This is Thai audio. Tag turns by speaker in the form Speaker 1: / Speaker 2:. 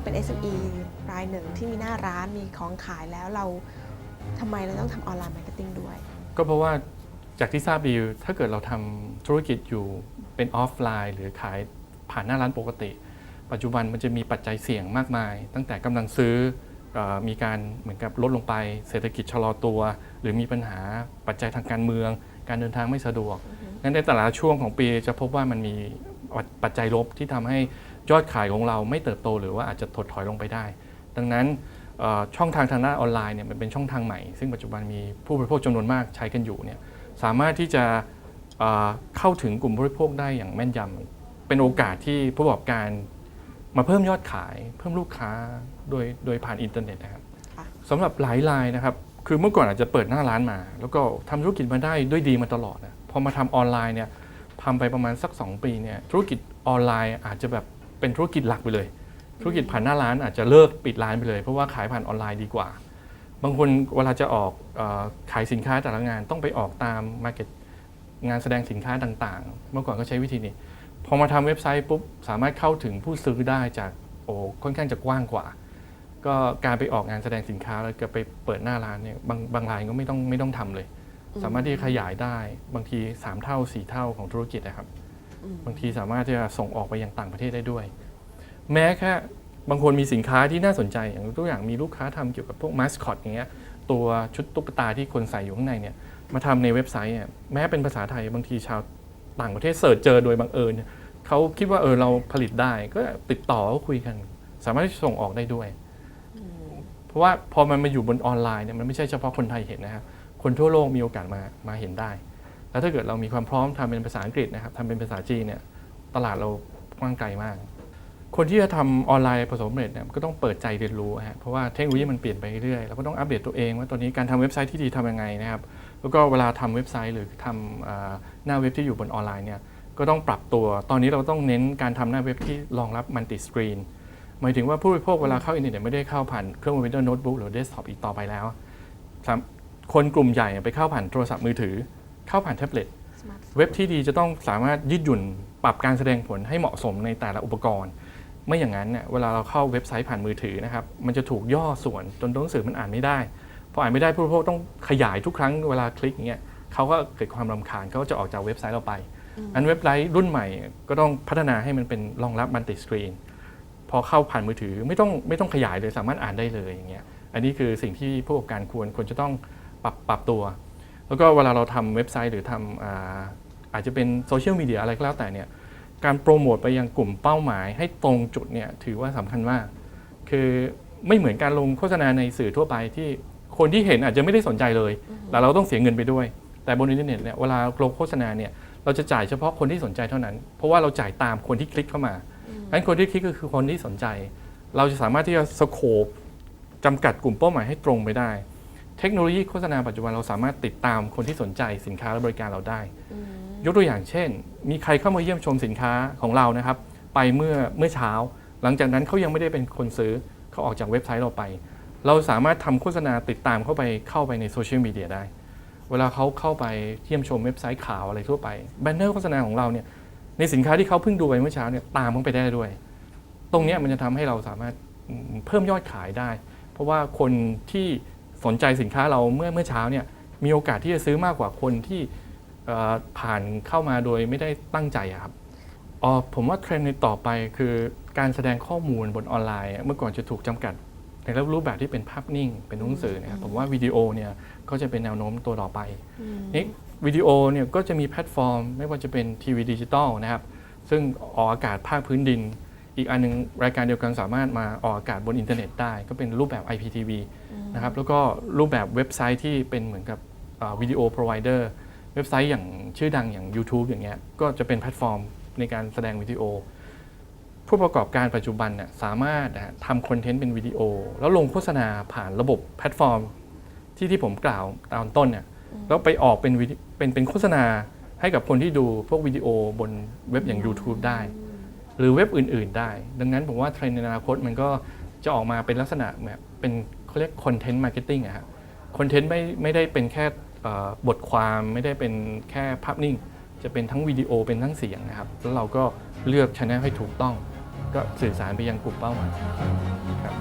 Speaker 1: เราเป็น SME รายหนึ่งที่มีหน้าร้านมีของขายแล้วเราทำไมเราต้องทำออนไลน์มาร์เก็ตติ้งด้วย
Speaker 2: ก็เพราะว่าจากที่ทราบดีถ้าเกิดเราทำธุรกิจอยู่เป็นออฟไลน์ หรือขายผ่านหน้าร้านปกติ ปัจจุบันมันจะมีปัจจัยเสี่ยงมากมาย ตั้งแต่กำลังซื้อเออมีการเหมือนกับลดลงไป เศรษฐกิจชะลอตัว หรือมีปัญหาปัจจัยทางการเมือง การเดินทางไม่สะดวกงั้นในแต่ละช่วงของปีจะพบว่ามันมีปัจจัยลบที่ทำให้ ยอดขายของเราไม่เติบโตหรือว่าอาจจะถดถอยลงไปได้ ดังนั้นเอ่อช่องทางทางด้านออนไลน์เนี่ยมันเป็นช่องทางใหม่ ซึ่งปัจจุบันมีผู้บริโภคจำนวนมากใช้กันอยู่เนี่ยสามารถที่จะเอ่อเข้าถึงกลุ่มผู้บริโภคได้อย่างแม่นยำเป็นโอกาสที่ผู้ประกอบการมาเพิ่มยอดขาย เพิ่มลูกค้าโดยโดยผ่านอินเทอร์เน็ตนะครับ
Speaker 1: ค่ะ
Speaker 2: สำหรับหลายรายนะครับคือเมื่อก่อนอาจจะเปิดหน้าร้านมา แล้วก็ทำธุรกิจมาได้ด้วยดีมาตลอดนะพอมาทำออนไลน์เนี่ยทำไปประมาณสัก 2 ปีเนี่ยธุรกิจออนไลน์อาจจะแบบ เป็นธุรกิจหลักไปเลย ธุรกิจผ่านหน้าร้านอาจจะเลิกปิดร้านไปเลย เพราะว่าขายผ่านออนไลน์ดีกว่า บางคนเวลาจะออกอขายสินค้าแต่ละงานต้องไปออกตามมาร์เก็ตงานแสดงสินค้าต่างๆ เมื่อก่อนก็ใช้วิธีนี้ พอมาทำเว็บไซต์ปุ๊บสามารถเข้าถึงผู้ซื้อได้จากโอ้ค่อนข้างจะกว้างกว่า ก็การไปออกงานแสดงสินค้าแล้วก็ไปเปิดหน้าร้านเนี่ยบางบางรายก็ไม่ต้องไม่ต้องทำเลย สามารถที่จะขยายได้บางที 3 เท่า 4 เท่าของธุรกิจนะครับ บางทีสามารถที่จะส่งออกไปยังต่างประเทศได้ด้วย แม้แค่บางคนมีสินค้าที่น่าสนใจอย่างตัวอย่างมีลูกค้าทำเกี่ยวกับพวกมาสคอตอย่างเงี้ยตัวชุดตุ๊กตาที่คนใส่อยู่ข้างในเนี่ยมาทำในเว็บไซต์เนี่ยแม้เป็นภาษาไทยบางทีชาวต่างประเทศเสิร์ชเจอโดยบังเอิญเนี่ยเขาคิดว่าเออเราผลิตได้ก็ติดต่อก็คุยกัน สามารถที่จะส่งออกได้ด้วย เพราะว่าพอมันมาอยู่บนออนไลน์เนี่ยมันไม่ใช่เฉพาะคนไทยเห็นนะครับคนทั่วโลกมีโอกาสมามาเห็นได้ แล้วถ้าเกิดเรามีความพร้อมทำเป็นภาษาอังกฤษนะครับทำเป็นภาษาจีนเนี่ยตลาดเรากว้างไกลมาก คนที่จะทำออนไลน์ประสมสำเร็จเนี่ยก็ต้องเปิดใจเรียนรู้ฮะเพราะว่าเทคโนโลยีมันเปลี่ยนไปเรื่อยเราก็ต้องอัปเดตตัวเอง ว่าตอนนี้การทำเว็บไซต์ที่ดีทำยังไงนะครับแล้วก็เวลาทำเว็บไซต์หรือทำหน้าเว็บที่อยู่บนออนไลน์เนี่ยก็ต้องปรับตัว ตอนนี้เราต้องเน้นการทำหน้าเว็บที่รองรับมัลติสกรีนหมายถึงว่าผู้บริโภคเวลาเข้าอินเทอร์เน็ตไม่ได้เข้าผ่านเครื่องคอมพิวเตอร์โน้ตบุ๊กหรือเดสก์ท็อปอีกต่อไปแล้วคนกลุ่มใหญ่ไปเข้าผ่านโทรศัพท์มือถือ เข้าผ่านแท็บเล็ต
Speaker 1: Smartphone
Speaker 2: เว็บที่ดีจะต้องสามารถยืดหยุ่นปรับการแสดงผลให้เหมาะสมในแต่ละอุปกรณ์ ไม่อย่างนั้นเนี่ยเวลาเราเข้าเว็บไซต์ผ่านมือถือนะครับมันจะถูกย่อส่วนจนตัวหนังสือมันอ่านไม่ได้พออ่านไม่ได้ผู้บริโภคต้องขยายทุกครั้งเวลาคลิกอย่างเงี้ยเขาก็เกิดความรำคาญเขาก็จะออกจากเว็บไซต์เราไปอันเว็บไซต์รุ่นใหม่ก็ต้องพัฒนาให้มันเป็นรองรับมัลติสกรีนพอเข้าผ่านมือถือไม่ต้องไม่ต้องขยายเลยสามารถอ่านได้เลยอย่างเงี้ยอันนี้คือสิ่งที่ผู้ประกอบการควรควรจะต้องปรับปรับตัว แล้วก็เวลาเราทำเว็บไซต์หรือทำอาอาจจะเป็นโซเชียลมีเดียอะไรก็แล้วแต่เนี่ยการโปรโมทไปยังกลุ่มเป้าหมายให้ตรงจุดเนี่ยถือว่าสำคัญมาก คือไม่เหมือนการลงโฆษณาในสื่อทั่วไปที่คนที่เห็นอาจจะไม่ได้สนใจเลย แต่เราต้องเสียเงินไปด้วย แต่บนอินเทอร์เน็ตเนี่ยเวลาลงโฆษณาเนี่ยเราจะจ่ายเฉพาะคนที่สนใจเท่านั้น เพราะว่าเราจ่ายตามคนที่คลิกเข้ามางั้นคนที่คลิกก็คือคนที่สนใจ เราจะสามารถที่จะสโคปจำกัดกลุ่มเป้าหมายให้ตรงไปได้ เทคโนโลยีโฆษณาปัจจุบันเราสามารถติดตามคนที่สนใจสินค้าและบริการเราได้ ยกตัวอย่างเช่น มีใครเข้ามาเยี่ยมชมสินค้าของเรานะครับ ไปเมื่อเมื่อเช้า หลังจากนั้นเขายังไม่ได้เป็นคนซื้อเขาออกจากเว็บไซต์เราไป เราสามารถทำโฆษณาติดตามเข้าไปเข้าไปในโซเชียลมีเดียได้ เวลาเขาเข้าไปเยี่ยมชมเว็บไซต์ข่าวอะไรทั่วไปแบนเนอร์โฆษณาของเราเนี่ยในสินค้าที่เขาเพิ่งดูไปเมื่อเช้าเนี่ยตามเข้าไปได้ด้วย ตรงเนี้ยมันจะทำให้เราสามารถอืมเพิ่มยอดขายได้ เพราะว่าคนที่ สนใจสินค้าเราเมื่อเมื่อเช้าเนี่ยมีโอกาสที่จะซื้อมากกว่าคนที่เอ่อผ่านเข้ามาโดยไม่ได้ตั้งใจอะครับอ๋อผมว่าเทรนด์ในต่อไปคือการแสดงข้อมูลบนออนไลน์อะเมื่อก่อนจะถูกจำกัด ในรูปแบบที่เป็นภาพนิ่ง เป็นหนังสือนะครับผมว่าวิดีโอเนี่ยก็จะเป็นแนวโน้มตัวต่อไปนี่วิดีโอเนี่ยก็จะมีแพลตฟอร์ม ไม่ว่าจะเป็นทีวีดิจิตอลนะครับซึ่งออกอากาศภาคพื้นดิน อีกอันหนึงรายการเดียวกันสามารถมาออกอากาศบนอินเทอร์เน็ตได้ก็เป็นรูปแบบ IPTV นะครับแล้วก็รูปแบบเว็บไซต์ที่เป็นเหมือนกับวิดีโอพรอไวเดอร์เว็บไซต์อย่างชื่อดังอย่าง YouTube อย่างเงี้ยก็จะเป็นแพลตฟอร์มในการแสดงวิดีโอ ผู้ประกอบการปัจจุบันน่ะสามารถนะฮะทำคอนเทนต์เป็นวิดีโอ แล้วลงโฆษณาผ่านระบบแพลตฟอร์ม ที่ที่ผมกล่าวตอนต้นเนี่ยแล้วไปออกเป็นวิดีเป็นเป็นโฆษณาให้กับคนที่ดูพวกวิดีโอบนเว็บอย่าง YouTube ได้ หรือเว็บอื่น ๆ ได้ ดังนั้นผมว่าเทรนด์ในอนาคตมันก็จะออกมาเป็นลักษณะแบบเป็นเขาเรียกคอนเทนต์มาร์เก็ตติ้งอะครับคอนเทนต์ไม่ไม่ได้เป็นแค่บทความไม่ได้เป็นแค่ภาพนิ่ง จะเป็นทั้งวิดีโอเป็นทั้งเสียงนะครับ แล้วเราก็เลือกชแนลให้ถูกต้อง ก็สื่อสารไปยังกลุ่มเป้าหมายครับ